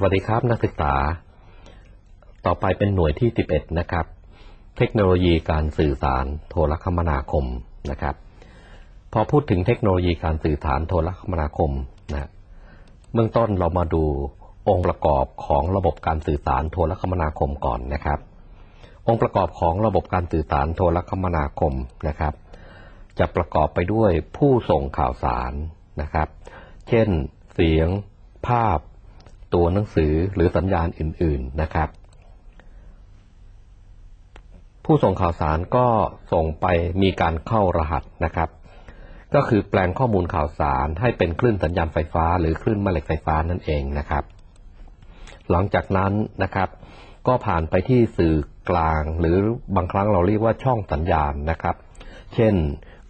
สวัสดีครับนักศึกษา ต่อไปเป็นหน่วยที่ 11 นะครับ เทคโนโลยีการสื่อสารโทรคมนาคมนะครับ พอพูดถึงเทคโนโลยีการสื่อสารโทรคมนาคมนะเบื้องต้นเรามาดูองค์ประกอบของระบบการสื่อสารโทรคมนาคมก่อนนะครับ องค์ประกอบของระบบการสื่อสารโทรคมนาคมนะครับ จะประกอบไปด้วยผู้ส่งข่าวสารนะครับ เช่น เสียง ภาพ ตัวหนังสือหรือสัญญาณอื่น ๆนะครับ ผู้ส่งข่าวสารก็ส่งไปมีการเข้ารหัสนะครับ ก็คือแปลงข้อมูลข่าวสารให้เป็นคลื่นสัญญาณไฟฟ้า หรือคลื่นแม่เหล็กไฟฟ้านั่นเองนะครับ หลังจากนั้นนะครับ ก็ผ่านไปที่สื่อกลาง หรือบางครั้งเราเรียกว่าช่องสัญญาณนะครับ เช่น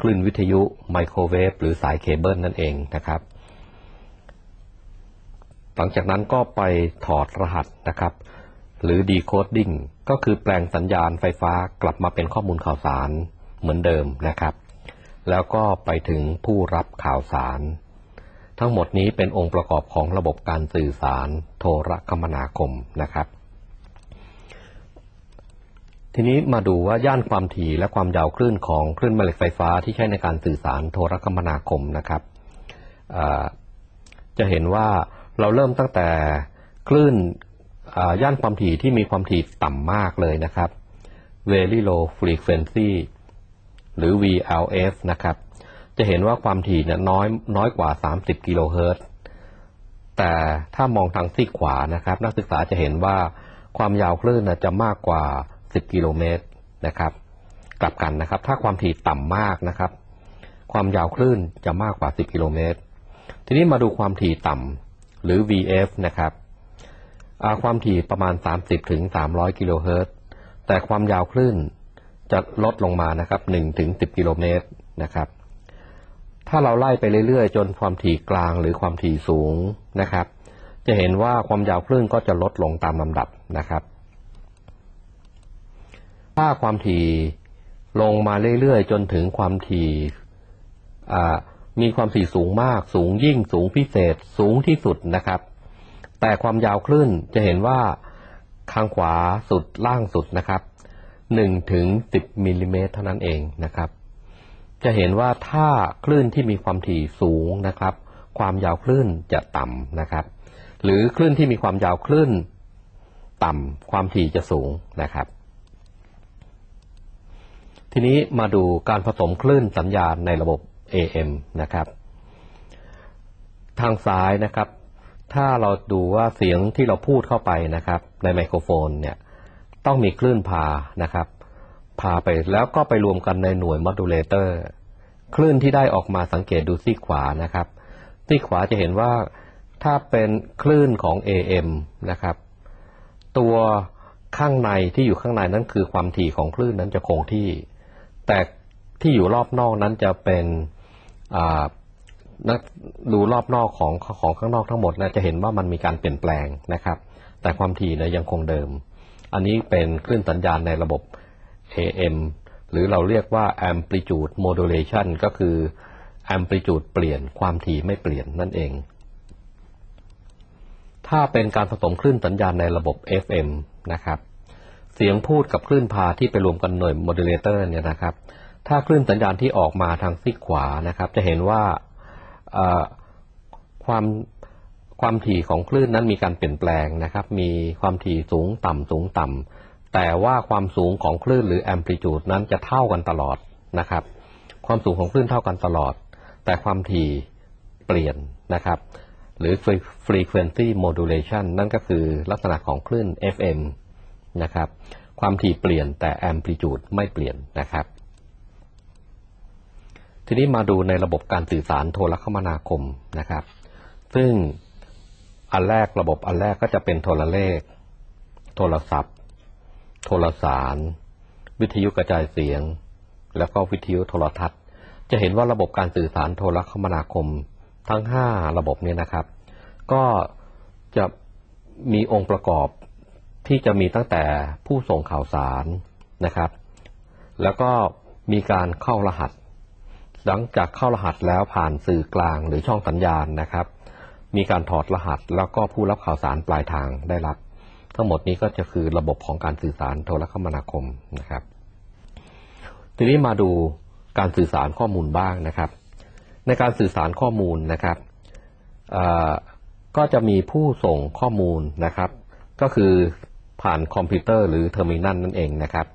คลื่นวิทยุไมโครเวฟหรือสายเคเบิลนั่นเองนะครับ หลังจากนั้นก็ไปถอดรหัสนะครับ หรือ decoding ก็คือแปลงสัญญาณไฟฟ้ากลับมาเป็นข้อมูลข่าวสารเหมือนเดิมนะครับ แล้วก็ไปถึงผู้รับข่าวสาร ทั้งหมดนี้เป็นองค์ประกอบของระบบการสื่อสารโทรคมนาคมนะครับ ทีนี้มาดูว่าย่านความถี่และความยาวคลื่นของคลื่นแม่เหล็กไฟฟ้าที่ใช้ในการสื่อสารโทรคมนาคมนะครับจะเห็นว่า เราเริ่มตั้งแต่คลื่นย่านความถี่ที่มีความถี่ต่ำมากเลยนะครับ very low frequency หรือ VLF นะครับ จะเห็นว่าความถี่เนี่ยน้อยน้อยกว่า 30 กิโลเฮิรตซ์แต่ถ้ามองทางซีกขวานะครับ นักศึกษาจะเห็นว่าความยาวคลื่นจะมากกว่า 10 กิโลเมตรนะครับ กลับกันนะครับ ถ้าความถี่ต่ำมากนะครับ ความยาวคลื่นจะมากกว่า 10 กิโลเมตร ทีนี้มาดูความถี่ต่ำ หรือ VF นะครับความถี่ประมาณ 30ถึง300 กิโลเฮิรตซ์ แต่ความยาวคลื่นจะลดลงมานะครับ1ถึง10 กิโลเมตรนะครับ ถ้าเราไล่ไปเรื่อยๆ จนความถี่กลางหรือความถี่สูงนะครับ จะเห็นว่าความยาวคลื่นก็จะลดลงตามลำดับนะครับ ถ้าความถี่ลงมาเรื่อยๆ จนถึงความถี่อ่า มีความถี่สูงมาก สูงยิ่ง สูงพิเศษ สูงที่สุดนะครับ แต่ความยาวคลื่นจะเห็นว่าข้างขวาสุดล่างสุดนะครับ1ถึง10มิลลิเมตรเท่านั้นเองนะครับ จะเห็นว่าถ้าคลื่นที่มีความถี่สูงนะครับ ความยาวคลื่นจะต่ำนะครับ หรือคลื่นที่มีความยาวคลื่นต่ำความถี่จะสูงนะครับ ทีนี้มาดูการผสมคลื่นสัญญาณในระบบ AM นะครับ ทางซ้ายนะครับ ถ้าเราดูว่าเสียงที่เราพูดเข้าไปนะครับ ในไมโครโฟนเนี่ยต้องมีคลื่นพานะครับ พาไปแล้วก็ไปรวมกันในหน่วย modulator คลื่นที่ได้ออกมาสังเกตดูซีขวานะครับซีขวาจะเห็นว่าถ้าเป็นคลื่นของ AM นะครับ ตัวข้างในที่อยู่ข้างในนั้นคือความถี่ของคลื่นนั้นจะคงที่ แต่ที่อยู่รอบนอกนั้นจะเป็น นักดูรอบนอกของของข้างนอกทั้งหมดนะจะเห็นว่ามันมีการเปลี่ยนแปลงนะครับ แต่ความถี่เนี่ยยังคงเดิม อันนี้เป็นคลื่นสัญญาณในระบบ AM หรือเราเรียกว่า amplitude modulation ก็คือ amplitude เปลี่ยนความถี่ไม่เปลี่ยนนั่นเอง ถ้าเป็นการผสมคลื่นสัญญาณในระบบ FM นะครับ เสียงพูดกับคลื่นพาที่ไปรวมกันหน่วย modulator เนี่ยนะครับ ถ้าคลื่นสัญญาณที่ออกมาทางซีกขวานะครับ จะเห็นว่าความความถี่ของคลื่นนั้นมีการเปลี่ยนแปลงนะครับ มีความถี่สูงต่ำสูงต่ำแต่ว่าความสูงของคลื่นหรือ amplitude นั้นจะเท่ากันตลอดนะครับ ความสูงของคลื่นเท่ากันตลอด แต่ความถี่เปลี่ยนนะครับ หรือ frequency modulation นั่นก็คือลักษณะของคลื่น FM นะครับ ความถี่เปลี่ยนแต่ amplitude ไม่เปลี่ยนนะครับ ทีนี้มาดูในระบบการสื่อสารโทรคมนาคมนะครับ ซึ่งอันแรกระบบอันแรกก็จะเป็นโทรเลข โทรศัพท์ โทรสาร วิทยุกระจายเสียง แล้วก็วิทยุโทรทัศน์ จะเห็นว่าระบบการสื่อสารโทรคมนาคมทั้ง 5 ระบบนี้นะครับ ก็จะมีองค์ประกอบที่จะมีตั้งแต่ผู้ส่งข่าวสารนะครับ แล้วก็มีการเข้ารหัส หลังจากเข้ารหัสแล้วผ่านสื่อกลางหรือช่องสัญญาณนะครับ มีการถอดรหัสแล้วก็ผู้รับข่าวสารปลายทางได้รับ ทั้งหมดนี้ก็จะคือระบบของการสื่อสารโทรคมนาคมนะครับ ทีนี้มาดูการสื่อสารข้อมูลบ้างนะครับ ในการสื่อสารข้อมูลนะครับก็จะมีผู้ส่งข้อมูลนะครับ ก็คือผ่านคอมพิวเตอร์หรือเทอร์มินัลนั่นเองนะครับ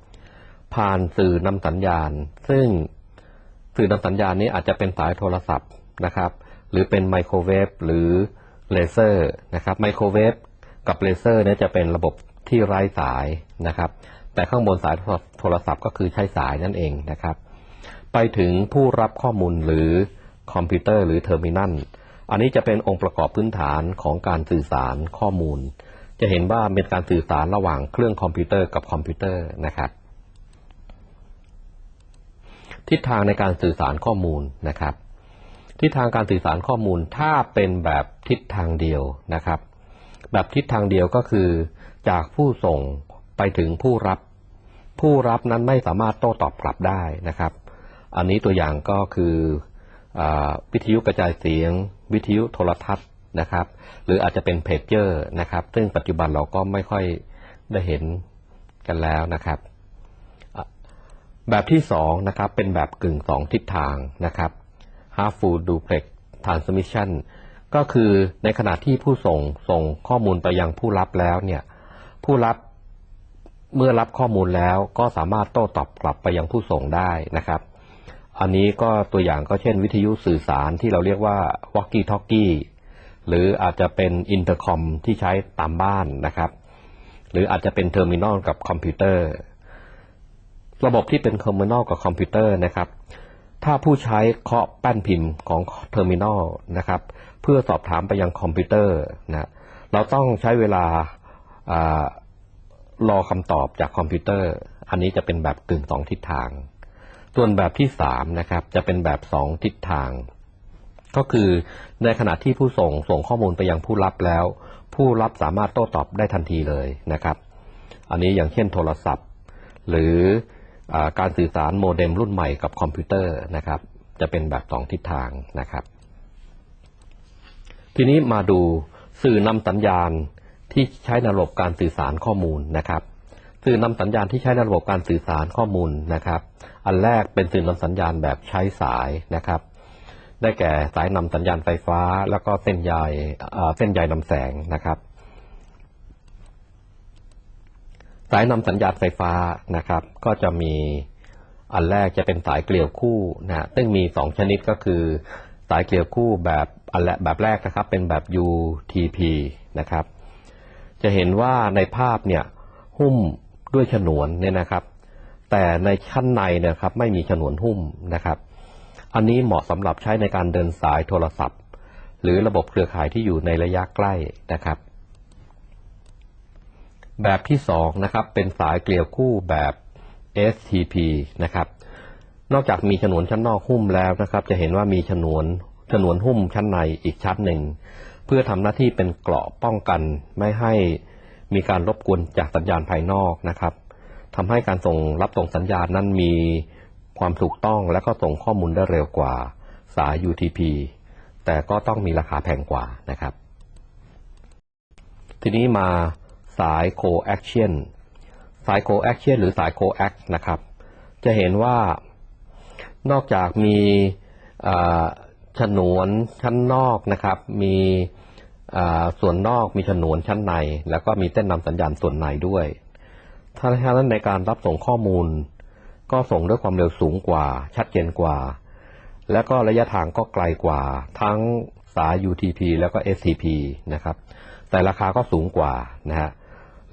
ผ่านสื่อนำสัญญาณ ซึ่ง สื่อนำสัญญาณนี้อาจจะเป็นสายโทรศัพท์นะครับ หรือเป็นไมโครเวฟหรือเลเซอร์นะครับไมโครเวฟกับเลเซอร์เนี่ยจะเป็นระบบที่ไร้สายนะครับ แต่ข้างบนสายโทรศัพท์ก็คือใช้สายนั่นเองนะครับ ไปถึงผู้รับข้อมูลหรือคอมพิวเตอร์หรือเทอร์มินัลอันนี้จะเป็นองค์ประกอบพื้นฐานของการสื่อสารข้อมูล จะเห็นว่าเป็นการสื่อสารระหว่างเครื่องคอมพิวเตอร์กับคอมพิวเตอร์นะครับ ทิศทางในการสื่อสารข้อมูลนะครับ ทิศทางการสื่อสารข้อมูลถ้าเป็นแบบทิศทางเดียวนะครับ แบบทิศทางเดียวก็คือ จากผู้ส่งไปถึงผู้รับ ผู้รับนั้นไม่สามารถโต้ตอบกลับได้นะครับ อันนี้ตัวอย่างก็คืออวิทยุกระจายเสียง วิทยุโทรทัศน์นะครับ หรืออาจจะเป็นเพจเจอร์นะครับ ซึ่งปัจจุบันเราก็ไม่ค่อยได้เห็นกันแล้วนะครับ แบบที่สองนะครับเป็นแบบกึ่งสองทิศทางนะครับ half full duplex transmission ก็คือในขณะที่ผู้ส่งส่งข้อมูลไปยังผู้รับแล้วเนี่ยผู้รับเมื่อรับข้อมูลแล้วก็สามารถโต้ตอบกลับไปยังผู้ส่งได้นะครับ อันนี้ก็ตัวอย่างก็เช่นวิทยุสื่อสารที่เราเรียกว่า walkie talkie หรืออาจจะเป็นอินเตอร์คอมที่ใช้ตามบ้านนะครับ หรืออาจจะเป็นเทอร์มินอลกับคอมพิวเตอร์ ระบบที่เป็นเทอร์มินอลกับคอมพิวเตอร์นะครับ ถ้าผู้ใช้เคาะแป้นพิมพ์ของเทอร์มินอลนะครับ เพื่อสอบถามไปยังคอมพิวเตอร์นะเราต้องใช้เวลารอคำตอบจากคอมพิวเตอร์ อันนี้จะเป็นแบบกึ่งสองทิศทาง ส่วนแบบที่สามนะครับจะเป็นแบบสองทิศทาง ก็คือในขณะที่ผู้ส่งส่งข้อมูลไปยังผู้รับแล้ว ผู้รับสามารถโต้ตอบได้ทันทีเลยนะครับ อันนี้อย่างเช่นโทรศัพท์ หรือ การสื่อสารโมเด็มรุ่นใหม่กับคอมพิวเตอร์นะครับ จะเป็นแบบสองทิศทางนะครับ ทีนี้มาดูสื่อนำสัญญาณที่ใช้ในระบบการสื่อสารข้อมูลนะครับ สื่อนำสัญญาณที่ใช้ในระบบการสื่อสารข้อมูลนะครับ อันแรกเป็นสื่อนำสัญญาณแบบใช้สายนะครับ ได้แก่สายนำสัญญาณไฟฟ้า แล้วก็เส้นใยเอ่อเส้นใยนำแสงนะครับ สายนำสัญญาณไฟฟ้านะครับ ก็จะมีอันแรกจะเป็นสายเกลียวคู่นะซึ่งมีสองชนิดก็คือ สายเกลียวคู่แบบอันแรกแบบแรกนะครับ เป็นแบบ UTP นะครับ จะเห็นว่าในภาพเนี่ยหุ้มด้วยฉนวนเนี่ยนะครับ แต่ในชั้นในเนยครับไม่มีฉนวนหุ้มนะครับ อันนี้เหมาะสำหรับใช้ในการเดินสายโทรศัพท์ หรือระบบเครือข่ายที่อยู่ในระยะใกล้นะครับ แบบที่สองนะครับเป็นสายเกลียวคู่แบบ STP นะครับ นอกจากมีฉนวนชั้นนอกหุ้มแล้วนะครับ จะเห็นว่ามีฉนวนฉนวนหุ้มชั้นในอีกชั้นหนึ่ง เพื่อทำหน้าที่เป็นเกราะป้องกัน ไม่ให้มีการรบกวนจากสัญญาณภายนอกนะครับทำให้การส่งรับส่งสัญญาณนั้นมีความถูกต้องและก็ส่งข้อมูลได้เร็วกว่าสาย UTP แต่ก็ต้องมีราคาแพงกว่านะครับ ทีนี้มา สาย coaxial สาย coaxial หรือสาย coax นะครับ จะเห็นว่านอกจากมีฉนวนชั้นนอกนะครับ มีส่วนนอกมีฉนวนชั้นใน แล้วก็มีเส้นนำสัญญาณส่วนในด้วย ถ้าฉะนั้นในการรับส่งข้อมูล ก็ส่งด้วยความเร็วสูงกว่า ชัดเจนกว่า และก็ระยะทางก็ไกลกว่า ทั้งสาย UTP แล้วก็ STP นะครับ แต่ราคาก็สูงกว่านะฮะ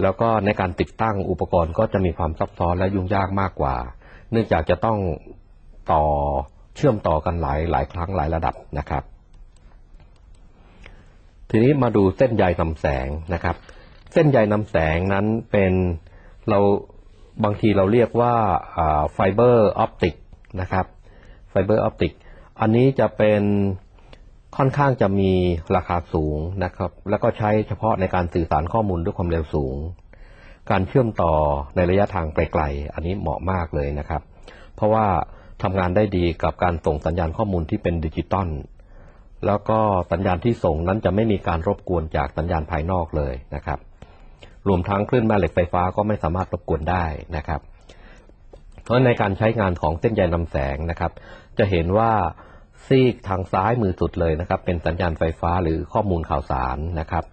แล้วก็ในการติดตั้งอุปกรณ์ก็จะมีความซับซ้อนและยุ่งยากมากกว่า เนื่องจากจะต้องต่อเชื่อมต่อกันหลายหลายครั้งหลายระดับนะครับ ทีนี้มาดูเส้นใยนำแสงนะครับ เส้นใยนำแสงนั้นเป็นเราบางทีเราเรียกว่าไฟเบอร์ออปติกนะครับไฟเบอร์ออปติกอันนี้จะเป็น ค่อนข้างจะมีราคาสูงนะครับ แล้วก็ใช้เฉพาะในการสื่อสารข้อมูลด้วยความเร็วสูง การเชื่อมต่อในระยะทางไกลๆ อันนี้เหมาะมากเลยนะครับ เพราะว่าทำงานได้ดีกับการส่งสัญญาณข้อมูลที่เป็นดิจิตอล แล้วก็สัญญาณที่ส่งนั้นจะไม่มีการรบกวนจากสัญญาณภายนอกเลยนะครับ รวมทั้งคลื่นแม่เหล็กไฟฟ้าก็ไม่สามารถรบกวนได้นะครับ เพราะในการใช้งานของเส้นใยนำแสงนะครับ จะเห็นว่า ซีกทางซ้ายมือสุดเลยนะครับ เป็นสัญญาณไฟฟ้าหรือข้อมูลข่าวสารนะครับ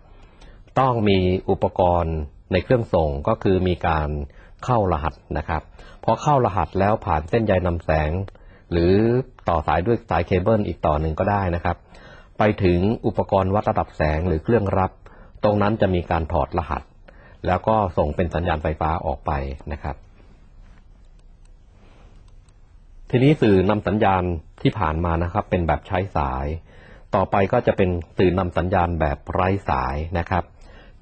ต้องมีอุปกรณ์ในเครื่องส่งก็คือมีการเข้ารหัสนะครับพอเข้ารหัสแล้วผ่านเส้นใยนำแสง หรือต่อสายด้วยสายเคเบิลอีกต่อหนึ่งก็ได้นะครับ ไปถึงอุปกรณ์วัดระดับแสงหรือเครื่องรับ ตรงนั้นจะมีการถอดรหัส แล้วก็ส่งเป็นสัญญาณไฟฟ้าออกไปนะครับ ทีนี้สื่อนำสัญญาณที่ผ่านมานะครับ เป็นแบบใช้สาย ต่อไปก็จะเป็นสื่อนำสัญญาณแบบไร้สายนะครับ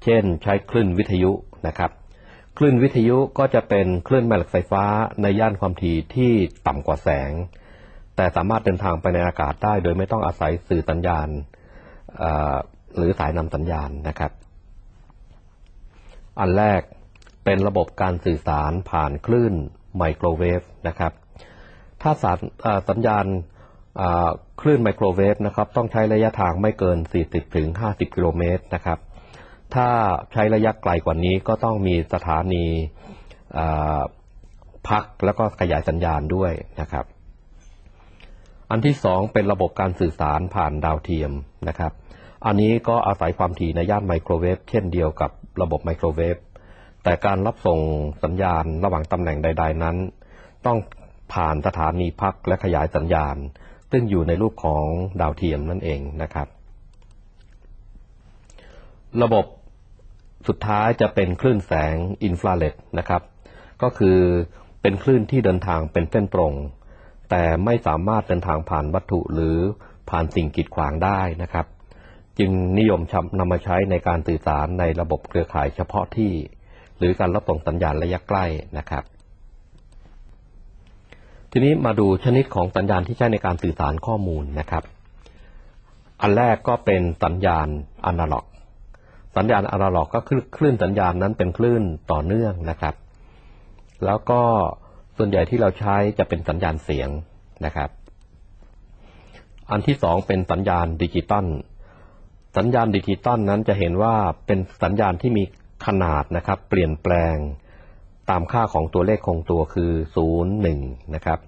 เช่น ใช้คลื่นวิทยุนะครับ คลื่นวิทยุก็จะเป็นคลื่นแม่เหล็กไฟฟ้าในย่านความถี่ที่ต่ำกว่าแสง แต่สามารถเดินทางไปในอากาศได้ โดยไม่ต้องอาศัยสื่อสัญญาณหรือสายนำสัญญาณนะครับ อันแรกเป็นระบบการสื่อสารผ่านคลื่นไมโครเวฟนะครับ ถ้าสารสัญญาณคลื่นไมโครเวฟนะครับต้องใช้ระยะทางไม่เกิน 40ถึง50 กิโลเมตรนะครับ ถ้าใช้ระยะไกลกว่านี้ก็ต้องมีสถานีพักแล้วก็ขยายสัญญาณด้วยนะครับ อันที่สองเป็นระบบการสื่อสารผ่านดาวเทียมนะครับ อันนี้ก็อาศัยความถี่ในย่านไมโครเวฟเช่นเดียวกับระบบไมโครเวฟแต่การรับส่งสัญญาณระหว่างตำแหน่งใด ๆ นั้น ต้อง ผ่านสถานีพักและขยายสัญญาณ ซึ่งอยู่ในรูปของดาวเทียมนั่นเองนะครับ ระบบสุดท้ายจะเป็นคลื่นแสงอินฟราเรดนะครับ ก็คือเป็นคลื่นที่เดินทางเป็นเส้นตรง แต่ไม่สามารถเดินทางผ่านวัตถุหรือผ่านสิ่งกีดขวางได้นะครับ จึงนิยมนำมาใช้ในการสื่อสารในระบบเครือข่ายเฉพาะที่ หรือการรับส่งสัญญาณระยะใกล้นะครับ ทีนี้มาดูชนิดของสัญญาณที่ใช้ในการสื่อสารข้อมูลนะครับ อันแรกก็เป็นสัญญาณอนาล็อก สัญญาณอนาล็อกก็คือคลื่นสัญญาณนั้นเป็นคลื่นต่อเนื่องนะครับ แล้วก็ส่วนใหญ่ที่เราใช้จะเป็นสัญญาณเสียงนะครับ อันที่สองเป็นสัญญาณดิจิตอล สัญญาณดิจิตอลนั้นจะเห็นว่าเป็นสัญญาณที่มีขนาดนะครับ เปลี่ยนแปลง ตามค่าของตัวเลขคงตัวคือ 0 1 นะครับ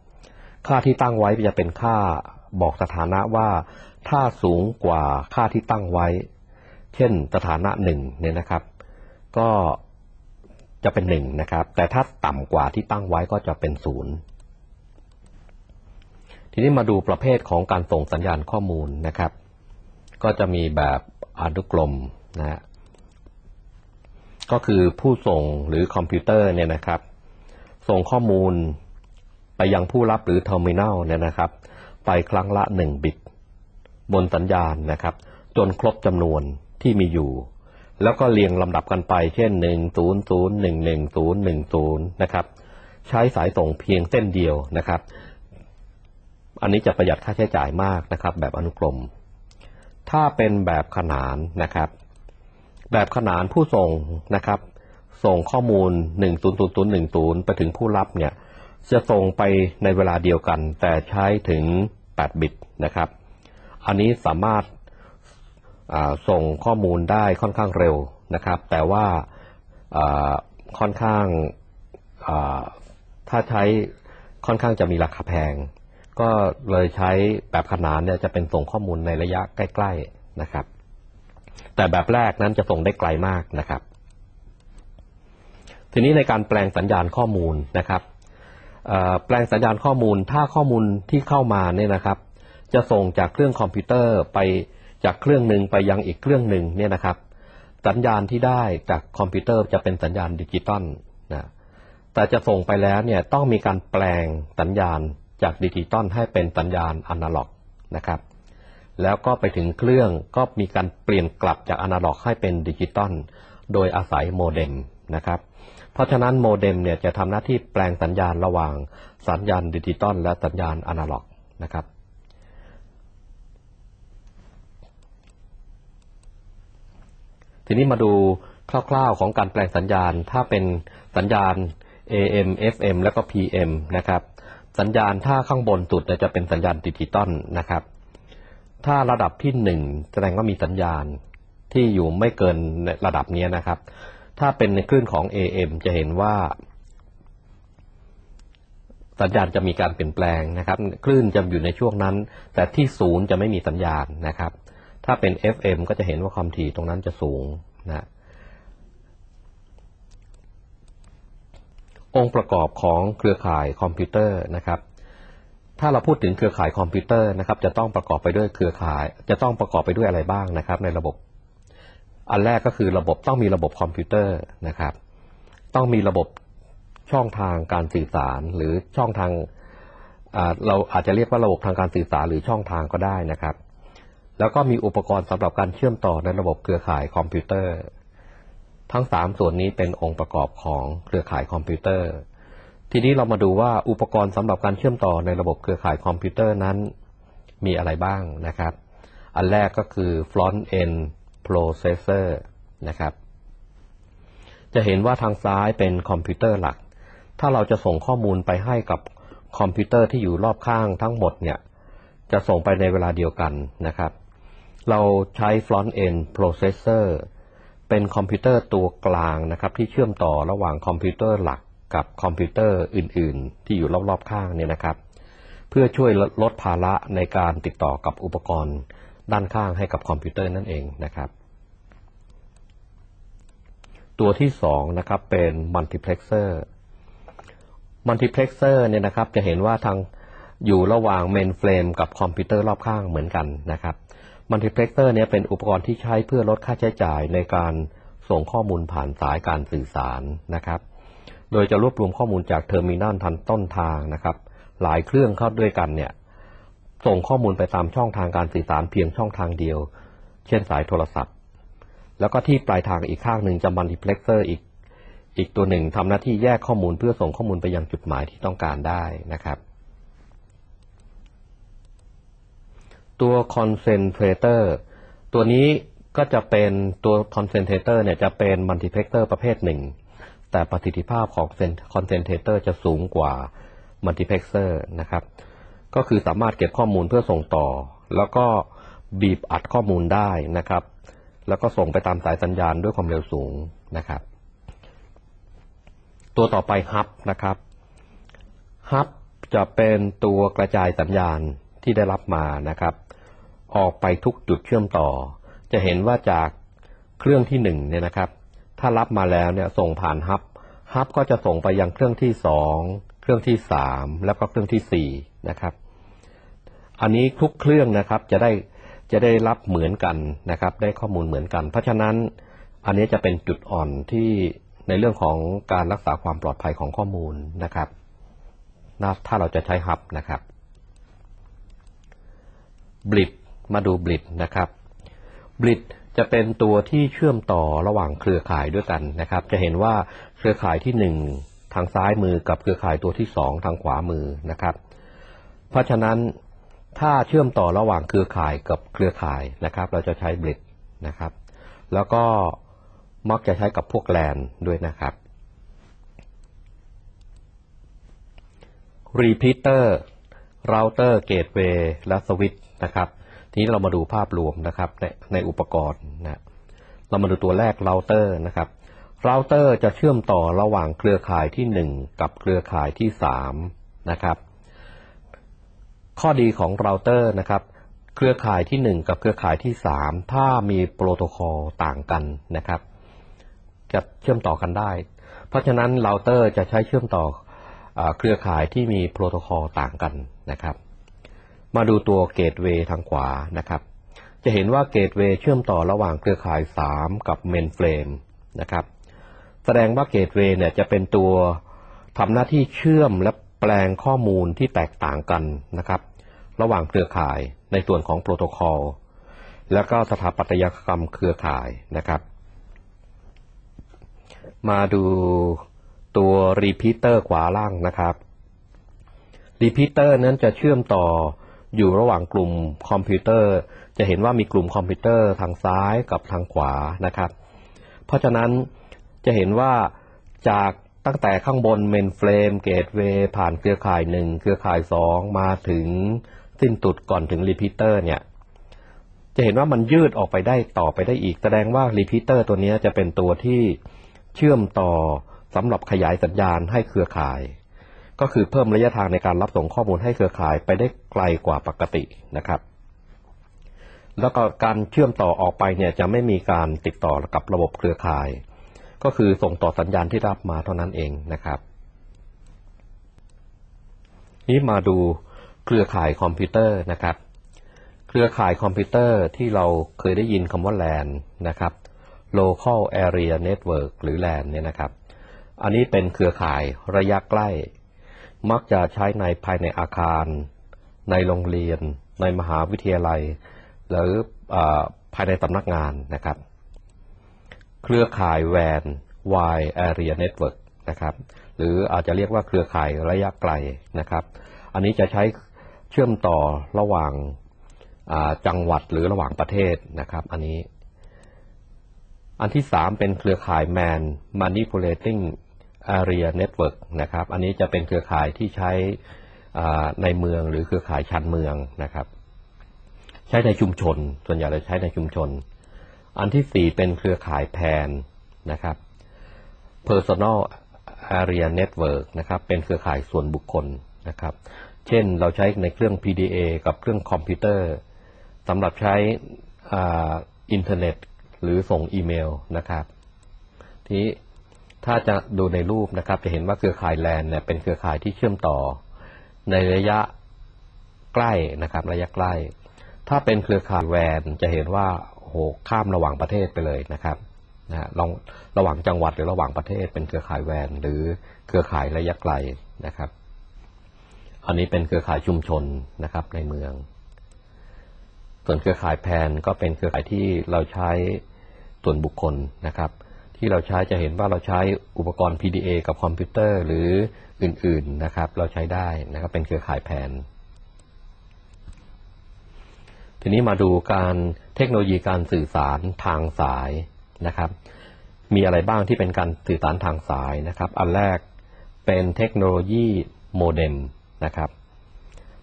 ค่าที่ตั้งไว้จะเป็นค่าบอกสถานะว่า ถ้าสูงกว่าค่าที่ตั้งไว้ เช่นสถานะหนึ่งเนี่ยนะครับ ก็จะเป็นหนึ่งนะครับ แต่ถ้าต่ำกว่าที่ตั้งไว้ก็จะเป็นศูนย์ทีนี้มาดูประเภทของการส่งสัญญาณข้อมูลนะครับ ก็จะมีแบบอนุกรมนะฮะ ก็คือผู้ส่งหรือคอมพิวเตอร์เนี่ยนะครับ ส่งข้อมูลไปยังผู้รับหรือเทอร์มินัลเนี่ยนะครับ ไปครั้งละหนึ่งบิต บนสัญญาณนะครับ จนครบจำนวนที่มีอยู่ แล้วก็เรียงลำดับกันไป เช่นหนึ่งศูนย์ศูนย์หนึ่งหนึ่งศูนย์หนึ่งศูนย์นะครับ ใช้สายส่งเพียงเส้นเดียวนะครับ อันนี้จะประหยัดค่าใช้จ่ายมากนะครับ แบบอนุกรม ถ้าเป็นแบบขนานนะครับ แบบขนานผู้ส่งนะครับ ส่งข้อมูล10010 ไปถึงผู้รับเนี่ยจะส่งไปในเวลาเดียวกัน แต่ใช้ถึง 8 บิตนะครับ อันนี้สามารถส่งข้อมูลได้ค่อนข้างเร็วนะครับ แต่ว่าค่อนข้างถ้าใช้ค่อนข้างจะมีราคาแพง ก็เลยใช้แบบขนานเนี่ยจะเป็นส่งข้อมูลในระยะใกล้ ๆนะครับ แต่แบบแรกนั้นจะส่งได้ไกลมากนะครับ ทีนี้ในการแปลงสัญญาณข้อมูลนะครับแปลงสัญญาณข้อมูล ถ้าข้อมูลที่เข้ามาเนี่ยนะครับ จะส่งจากเครื่องคอมพิวเตอร์ไปจากเครื่องหนึ่งไปยังอีกเครื่องหนึ่งเนี่ยนะครับ สัญญาณที่ได้จากคอมพิวเตอร์จะเป็นสัญญาณดิจิตอลนะแต่จะส่งไปแล้วเนี่ยต้องมีการแปลงสัญญาณจากดิจิตอลให้เป็นสัญญาณอนาล็อกนะครับ แล้วก็ไปถึงเครื่องก็มีการเปลี่ยนกลับจากอนาล็อกให้เป็นดิจิตอลโดยอาศัยโมเด็มนะครับ เพราะฉะนั้นโมเด็มเนี่ยจะทำหน้าที่แปลงสัญญาณระหว่างสัญญาณดิจิตอลและสัญญาณอนาล็อกนะครับทีนี้มาดูคร่าวๆของการแปลงสัญญาณ ถ้าเป็นสัญญาณ AM FM แล้วก็ PM นะครับ สัญญาณถ้าข้างบนสุดจะเป็นสัญญาณดิจิตอลนะครับ ถ้าระดับที่หนึ่งแสดงว่ามีสัญญาณที่อยู่ไม่เกินระดับนี้นะครับ ถ้าเป็นในคลื่นของ AM จะเห็นว่า สัญญาณจะมีการเปลี่ยนแปลงนะครับ คลื่นจะอยู่ในช่วงนั้น แต่ที่ศูนย์จะไม่มีสัญญาณนะครับ ถ้าเป็น FM ก็จะเห็นว่าความถี่ตรงนั้นจะสูงนะองค์ประกอบของเครือข่ายคอมพิวเตอร์นะครับ ถ้าเราพูดถึงเครือข่ายคอมพิวเตอร์นะครับ จะต้องประกอบไปด้วยเครือข่าย จะต้องประกอบไปด้วยอะไรบ้างนะครับ ในระบบ อันแรกก็คือระบบต้องมีระบบคอมพิวเตอร์นะครับ ต้องมีระบบช่องทางการสื่อสาร หรือช่องทางเราอาจจะเรียกว่าระบบทางการสื่อสารหรือช่องทางก็ได้นะครับ แล้วก็มีอุปกรณ์สำหรับการเชื่อมต่อในระบบเครือข่ายคอมพิวเตอร์ ทั้งสามส่วนนี้เป็นองค์ประกอบของเครือข่ายคอมพิวเตอร์ ทีนี้เรามาดูว่าอุปกรณ์สำหรับการเชื่อมต่อในระบบเครือข่ายคอมพิวเตอร์นั้น มีอะไรบ้างนะครับ อันแรกก็คือ front end processor นะครับ จะเห็นว่าทางซ้ายเป็นคอมพิวเตอร์หลัก ถ้าเราจะส่งข้อมูลไปให้กับคอมพิวเตอร์ที่อยู่รอบข้างทั้งหมดเนี่ยจะส่งไปในเวลาเดียวกันนะครับ เราใช้ front end processor เป็นคอมพิวเตอร์ตัวกลางนะครับที่เชื่อมต่อระหว่างคอมพิวเตอร์หลัก กับคอมพิวเตอร์อื่น ๆ ที่อยู่รอบๆข้างเนี่ยนะครับ เพื่อช่วยลดภาระในการติดต่อกับอุปกรณ์ด้านข้างให้กับคอมพิวเตอร์นั่นเองนะครับ ตัวที่สองนะครับเป็นมัลติเพล็กเซอร์มัลติเพล็กเซอร์เนี่ยนะครับจะเห็นว่าทางอยู่ระหว่างเมนเฟรมกับคอมพิวเตอร์รอบข้างเหมือนกันนะครับมัลติเพล็กเซอร์เนี่ยเป็นอุปกรณ์ที่ใช้เพื่อลดค่าใช้จ่ายในการส่งข้อมูลผ่านสายการสื่อสารนะครับ โดยจะรวบรวมข้อมูลจากเทอร์มินัลทันต้นทางนะครับ หลายเครื่องเข้าด้วยกันเนี่ยส่งข้อมูลไปตามช่องทางการสื่อสารเพียงช่องทางเดียว เช่นสายโทรศัพท์ แล้วก็ที่ปลายทางอีกข้างหนึ่งจะมัลติเพล็กเซอร์อีก อีกตัวหนึ่งทำหน้าที่แยกข้อมูลเพื่อส่งข้อมูลไปยังจุดหมายที่ต้องการได้นะครับ ตัวคอนเซนเทรเตอร์ตัวนี้ก็จะเป็นตัวคอนเซนเทรเตอร์เนี่ยจะเป็นมัลติเพล็กเตอร์ประเภทหนึ่ง แต่ประสิทธิภาพของคอนเซนเทรเตอร์จะสูงกว่ามัลติเพ็กเซอร์นะครับ ก็คือสามารถเก็บข้อมูลเพื่อส่งต่อ แล้วก็บีบอัดข้อมูลได้นะครับ แล้วก็ส่งไปตามสายสัญญาณด้วยความเร็วสูงนะครับ ตัวต่อไปฮับนะครับฮับจะเป็นตัวกระจายสัญญาณที่ได้รับมานะครับ ออกไปทุกจุดเชื่อมต่อ จะเห็นว่าจากเครื่องที่หนึ่งเนี่ยนะครับ ถ้ารับมาแล้วเนี่ยส่งผ่านฮับฮับก็จะส่งไปยังเครื่องที่สองเครื่องที่สามแล้วก็เครื่องที่สี่นะครับ อันนี้ทุกเครื่องนะครับจะได้จะได้รับเหมือนกันนะครับ ได้ข้อมูลเหมือนกัน เพราะฉะนั้นอันนี้จะเป็นจุดอ่อนที่ในเรื่องของการรักษาความปลอดภัยของข้อมูลนะครับนะถ้าเราจะใช้ฮับนะครับบลิดมาดูบลิดนะครับบลิด จะเป็นตัวที่เชื่อมต่อระหว่างเครือข่ายด้วยกันนะครับ จะเห็นว่าเครือข่ายที่หนึ่งทางซ้ายมือกับเครือข่ายตัวที่สองทางขวามือนะครับ เพราะฉะนั้นถ้าเชื่อมต่อระหว่างเครือข่ายกับเครือข่ายนะครับ เราจะใช้บลิดนะครับ แล้วก็มักจะใช้กับพวกแลนด้วยนะครับรีพิเตอร์เราเตอร์เกตเวย์และสวิตช์นะครับ นี้เรามาดูภาพรวมนะครับในในอุปกรณ์นะเรามาดูตัวแรกเราเตอร์นะครับเราเตอร์จะเชื่อมต่อระหว่างเครือข่ายที่หนึ่งกับเครือข่ายที่สามนะครับ ข้อดีของเราเตอร์นะครับ เครือข่ายที่หนึ่งกับเครือข่ายที่สามถ้ามีโปรโตคอลต่างกันนะครับ จะเชื่อมต่อกันได้ เพราะฉะนั้นเราเตอร์จะใช้เชื่อมต่ออเครือข่ายที่มีโปรโตคอลต่างกันนะครับ มาดูตัวเกตเวย์ทางขวานะครับ จะเห็นว่าเกตเวย์เชื่อมต่อระหว่างเครือข่าย 3 กับเมนเฟรมนะครับ แสดงว่าเกตเวย์เนี่ยจะเป็นตัวทำหน้าที่เชื่อมและแปลงข้อมูลที่แตกต่างกันนะครับ ระหว่างเครือข่ายในส่วนของโปรโตคอลแล้วก็สถาปัตยกรรมเครือข่ายนะครับ มาดูตัวรีพิเตอร์ขวาล่างนะครับรีพิเตอร์นั้นจะเชื่อมต่อ อยู่ระหว่างกลุ่มคอมพิวเตอร์ จะเห็นว่ามีกลุ่มคอมพิวเตอร์ทางซ้ายกับทางขวานะครับ เพราะฉะนั้นจะเห็นว่าจากตั้งแต่ข้างบนเมนเฟรมเกตเวย์ผ่านเครือข่ายหนึ่งเครือข่ายสองมาถึงสิ้นสุดก่อนถึงรีพิเตอร์เนี่ยจะเห็นว่ามันยืดออกไปได้ต่อไปได้อีก แสดงว่ารีพีเตอร์ตัวนี้จะเป็นตัวที่เชื่อมต่อสำหรับขยายสัญญาณให้เครือข่าย ก็คือเพิ่มระยะทางในการรับส่งข้อมูลให้เครือข่ายไปได้ไกลกว่าปกตินะครับ แล้วก็การเชื่อมต่อออกไปเนี่ยจะไม่มีการติดต่อกับระบบเครือข่าย ก็คือส่งต่อสัญญาณที่รับมาเท่านั้นเองนะครับ นี้มาดูเครือข่ายคอมพิวเตอร์นะครับ เครือข่ายคอมพิวเตอร์ที่เราเคยได้ยินคำว่า LAN นะครับ Local Area Network หรือ LAN เนี่ยนะครับ อันนี้เป็นเครือข่ายระยะใกล้ มักจะใช้ในภายในอาคาร ในโรงเรียน ในมหาวิทยาลัย หรืออภายในสำนักงานนะครับ เครือข่าย WAN Wide Area Network นะครับ หรืออาจจะเรียกว่าเครือข่ายระยะไกลนะครับ อันนี้จะใช้เชื่อมต่อระหว่างจังหวัดหรือระหว่างประเทศนะครับ อันนี้ อันที่สามเป็นเครือข่าย Man Manipulating Area Network นะครับ อันนี้จะเป็นเครือข่ายที่ใช้ในเมืองหรือเครือข่ายชันเมืองนะครับ ใช้ในชุมชน ส่วนใหญ่เราใช้ในชุมชน อันที่สี่เป็นเครือข่ายแพนนะครับ Personal Area Network นะครับเป็นเครือข่ายส่วนบุคคลนะครับ เช่นเราใช้ในเครื่อง PDA กับเครื่องคอมพิวเตอร์สำหรับใช้อินเทอร์เน็ตหรือส่งอีเมลนะครับ ทีนี้ ถ้าจะดูในรูปนะครับ จะเห็นว่าเครือข่ายแลนเนี่ยเป็นเครือข่ายที่เชื่อมต่อ ในระยะใกล้นะครับ ระยะใกล้ ถ้าเป็นเครือข่ายแวนจะเห็นว่าโหข้ามระหว่างประเทศไปเลยนะครับนะฮะลองระหว่างจังหวัดหรือระหว่างประเทศ เป็นเครือข่ายแวน หรือเครือข่ายระยะไกลนะครับ อันนี้เป็นเครือข่ายชุมชนนะครับในเมือง ส่วนเครือข่ายแพนก็เป็นเครือข่ายที่เราใช้ส่วนบุคคลนะครับ ที่เราใช้จะเห็นว่าเราใช้อุปกรณ์ PDA กับคอมพิวเตอร์หรืออื่นๆนะครับ เราใช้ได้นะครับเป็นเครือข่ายแพนทีนี้มาดูการเทคโนโลยีการสื่อสารทางสายนะครับ มีอะไรบ้างที่เป็นการสื่อสารทางสายนะครับ อันแรกเป็นเทคโนโลยีโมเด็มนะครับ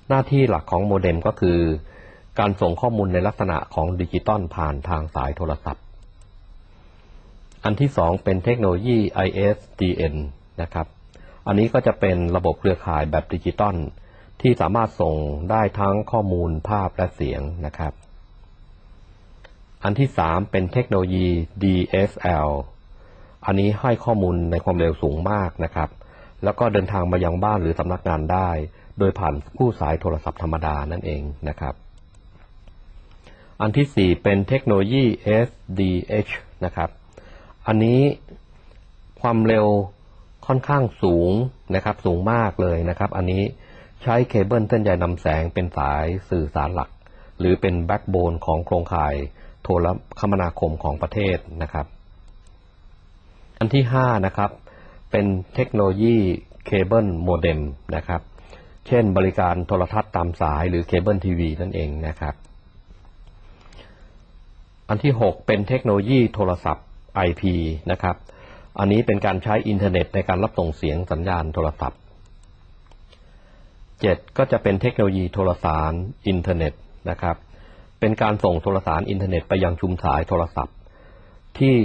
หน้าที่หลักของโมเด็มก็คือ การส่งข้อมูลในลักษณะของดิจิตอลผ่านทางสายโทรศัพท์ อันที่สองเป็นเทคโนโลยี ISDN นะครับ อันนี้ก็จะเป็นระบบเครือข่ายแบบดิจิตอลที่สามารถส่งได้ทั้งข้อมูลภาพและเสียงนะครับ อันที่สามเป็นเทคโนโลยี DSL อันนี้ให้ข้อมูลในความเร็วสูงมากนะครับ แล้วก็เดินทางมายังบ้านหรือสำนักงานได้ โดยผ่านคู่สายโทรศัพท์ธรรมดานั่นเองนะครับ อันที่สี่เป็นเทคโนโลยี SDH นะครับ อันนี้ความเร็วค่อนข้างสูงนะครับสูงมากเลยนะครับ อันนี้ใช้เคเบิลเส้นใยนำแสงเป็นสายสื่อสารหลัก หรือเป็นแบ็กโบนของโครงข่ายโทรคมนาคมของประเทศนะครับ อันที่ห้านะครับเป็นเทคโนโลยีเคเบิลโมเด็มนะครับ เช่นบริการโทรทัศน์ตามสายหรือเคเบิลทีวีนั่นเองนะครับ อันที่ 6 เป็นเทคโนโลยีโทรศัพท์ IP นะครับ อันนี้เป็นการใช้อินเทอร์เน็ตในการรับส่งเสียงสัญญาณโทรศัพท์ 7 ก็จะเป็นเทคโนโลยีโทรสารอินเทอร์เน็ตนะครับ เป็นการส่งโทรสารอินเทอร์เน็ตไปยังชุมสายโทรศัพท์ ที่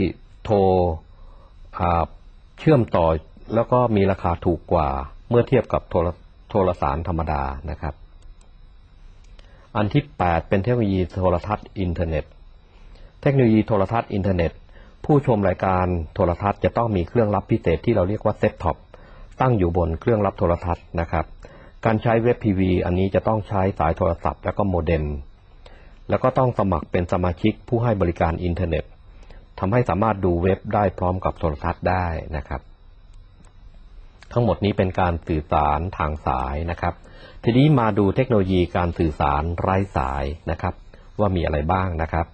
โทรเชื่อมต่อแล้วก็มีราคาถูกกว่าเมื่อเทียบกับโทรโทรสารธรรมดานะครับ อันที่ 8 เป็นเทคโนโลยีโทรทัศน์อินเทอร์เน็ต เทคโนโลยีโทรทัศน์อินเทอร์เน็ต ผู้ชมรายการโทรทัศน์จะต้องมีเครื่องรับพิเศษที่เราเรียกว่าเซ็ตท็อปตั้งอยู่บนเครื่องรับโทรทัศน์นะครับ การใช้เว็บ PV อันนี้จะต้องใช้สายโทรศัพท์แล้วก็โมเด็ม แล้วก็ต้องสมัครเป็นสมาชิกผู้ให้บริการอินเทอร์เน็ตทำให้สามารถดูเว็บได้พร้อมกับโทรทัศน์ได้นะครับ ทั้งหมดนี้เป็นการสื่อสารทางสายนะครับ ทีนี้มาดูเทคโนโลยีการสื่อสารไร้สายนะครับ ว่ามีอะไรบ้างนะครับ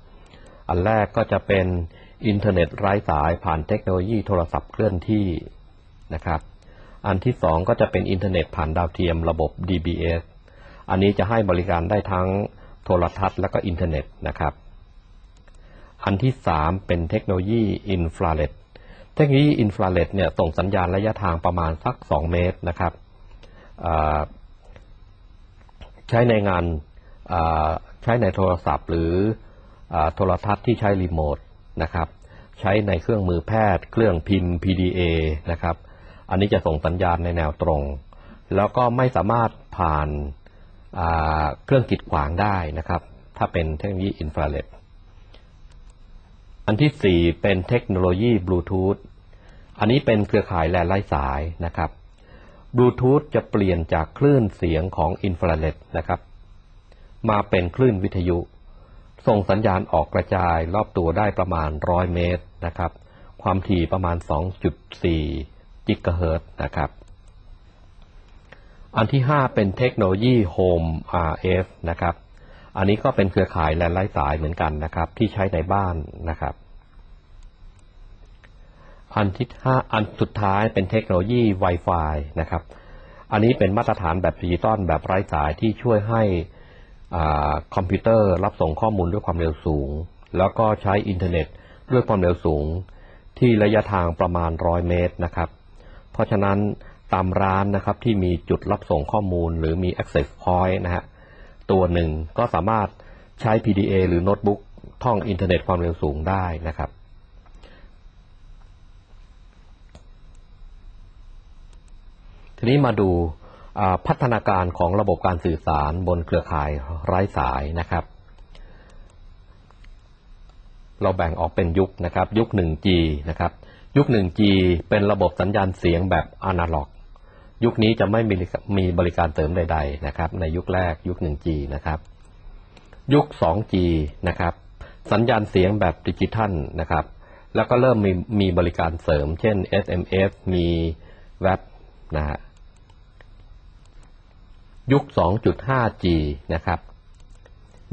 อันแรกก็จะเป็น อินเทอร์เน็ตไร้สายผ่านเทคโนโลยีโทรศัพท์เคลื่อนที่นะครับ อันที่สองก็จะเป็นอินเทอร์เน็ตผ่านดาวเทียมระบบ DBS อันนี้จะให้บริการได้ทั้งโทรทัศน์และก็อินเทอร์เน็ตนะครับ อันที่สามเป็นเทคโนโลยีอินฟราเรดเทคโนโลยีอินฟราเรดเนี่ยส่งสัญญาณระยะทางประมาณสัก 2 เมตรนะครับใช้ในงานใช้ในโทรศัพท์หรือโทรทัศน์ที่ใช้รีโมท นะครับใช้ในเครื่องมือแพทย์ เครื่องพิมพ์ PDA นะครับอันนี้จะส่งสัญญาณในแนวตรง แล้วก็ไม่สามารถผ่านาเครื่องกีดขวางได้นะครับ ถ้าเป็นเทคโนโลยีอินฟราเรดอันที่ 4 เป็นเทคโนโลยีบลูทูธอันนี้เป็นเครือข่ายแลนไร้สายนะครับบลูทูธจะเปลี่ยนจากคลื่นเสียงของอินฟราเรดนะครับ มาเป็นคลื่นวิทยุ ส่งสัญญาณออกกระจายรอบตัวได้ประมาณ 100 เมตรนะครับ ความถี่ประมาณ 2.4 กิกะเฮิรตซ์นะครับ อันที่ 5 เป็นเทคโนโลยี Home RF นะครับ อันนี้ก็เป็นเครือข่ายแลนไร้สายเหมือนกันนะครับ ที่ใช้ในบ้านนะครับ อันที่ห้าอันสุดท้ายเป็นเทคโนโลยี Wi-Fi นะครับ อันนี้เป็นมาตรฐานแบบดิจิตอลแบบไร้สายที่ช่วยให้ คอมพิวเตอร์รับส่งข้อมูลด้วยความเร็วสูง แล้วก็ใช้อินเทอร์เน็ตด้วยความเร็วสูง ที่ระยะทางประมาณ 100 เมตรนะครับ เพราะฉะนั้นตามร้านนะครับที่มีจุดรับส่งข้อมูลหรือมี access point นะฮะตัวหนึ่งก็สามารถใช้ PDA หรือโน้ตบุ๊กท่องอินเทอร์เน็ตความเร็วสูงได้นะครับ ทีนี้มาดู พัฒนาการของระบบการสื่อสารบนเครือข่ายไร้สายนะครับ เราแบ่งออกเป็นยุคนะครับ ยุค 1G นะครับ ยุค 1G เป็นระบบสัญญาณเสียงแบบอนาล็อก ยุคนี้จะไม่มีมีบริการเสริมใด ๆ นะครับ ในยุคแรกยุค 1G นะครับ ยุค 2G นะครับ สัญญาณเสียงแบบดิจิทัลนะครับ แล้วก็เริ่มมีมีบริการเสริม เช่น SMS มีเว็บนะฮะ ยุค 2.5G นะครับ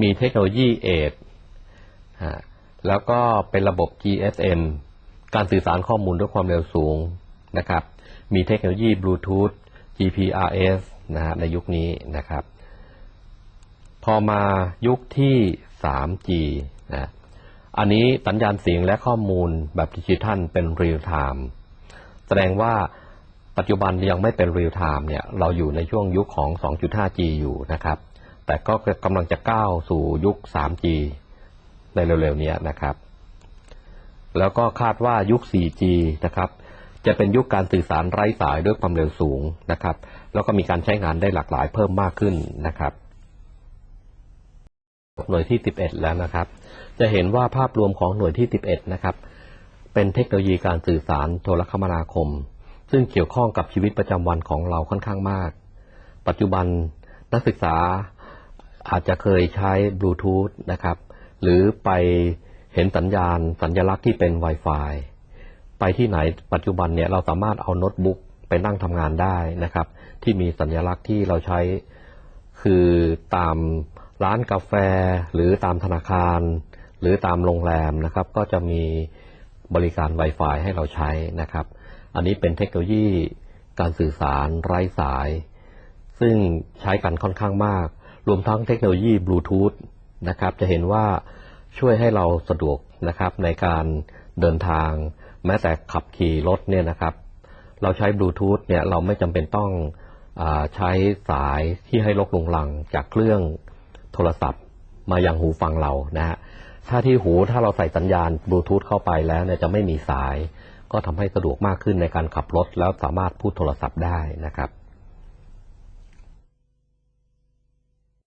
มีเทคโนโลยี AID ฮะแล้วก็เป็นระบบ GSM การสื่อสารข้อมูลด้วยความเร็วสูงนะครับ มีเทคโนโลยีบลูทูธ GPRS นะฮะในยุคนี้นะครับ พอมายุคที่ 3G นะอันนี้สัญญาณเสียงและข้อมูลแบบดิจิทัลเป็นเรียลไทม์แสดงว่า ปัจจุบันยังไม่เป็นเรียลไทม์เนี่ยเราอยู่ในช่วงยุคของ 2.5G อยู่นะครับ แต่ก็กำลังจะก้าวสู่ยุค 3G ในเร็วๆนี้นะครับ แล้วก็คาดว่ายุค 4G นะครับ จะเป็นยุคการสื่อสารไร้สายด้วยความเร็วสูงนะครับ แล้วก็มีการใช้งานได้หลากหลายเพิ่มมากขึ้นนะครับหน่วยที่ 11 แล้วนะครับ จะเห็นว่าภาพรวมของหน่วยที่ 11 นะครับ เป็นเทคโนโลยีการสื่อสารโทรคมนาคม ซึ่งเกี่ยวข้องกับชีวิตประจำวันของเราค่อนข้างมาก ปัจจุบันนักศึกษาอาจจะเคยใช้บลูทูธนะครับ หรือไปเห็นสัญญาณสัญลักษณ์ที่เป็น Wi-Fi ไปที่ไหนปัจจุบันเนี่ยเราสามารถเอาโน้ตบุ๊กไปนั่งทำงานได้นะครับ ที่มีสัญลักษณ์ที่เราใช้คือตามร้านกาแฟ หรือตามธนาคาร หรือตามโรงแรมนะครับ ก็จะมีบริการ Wi-Fi ให้เราใช้นะครับ อันนี้เป็นเทคโนโลยีการสื่อสารไร้สาย ซึ่งใช้กันค่อนข้างมาก รวมทั้งเทคโนโลยีบลูทูธนะครับ จะเห็นว่าช่วยให้เราสะดวกนะครับในการเดินทาง แม้แต่ขับขี่รถเนี่ยนะครับ เราใช้บลูทูธเนี่ยเราไม่จำเป็นต้องอใช้สายที่ให้ลกลงลังจากเครื่องโทรศัพท์มายังหูฟังเรานะฮะถ้าที่หูถ้าเราใส่สัญญาณบลูทูธเข้าไปแล้วเนี่ยจะไม่มีสาย ก็ทำให้สะดวกมากขึ้นในการขับรถ แล้วสามารถพูดโทรศัพท์ได้นะครับ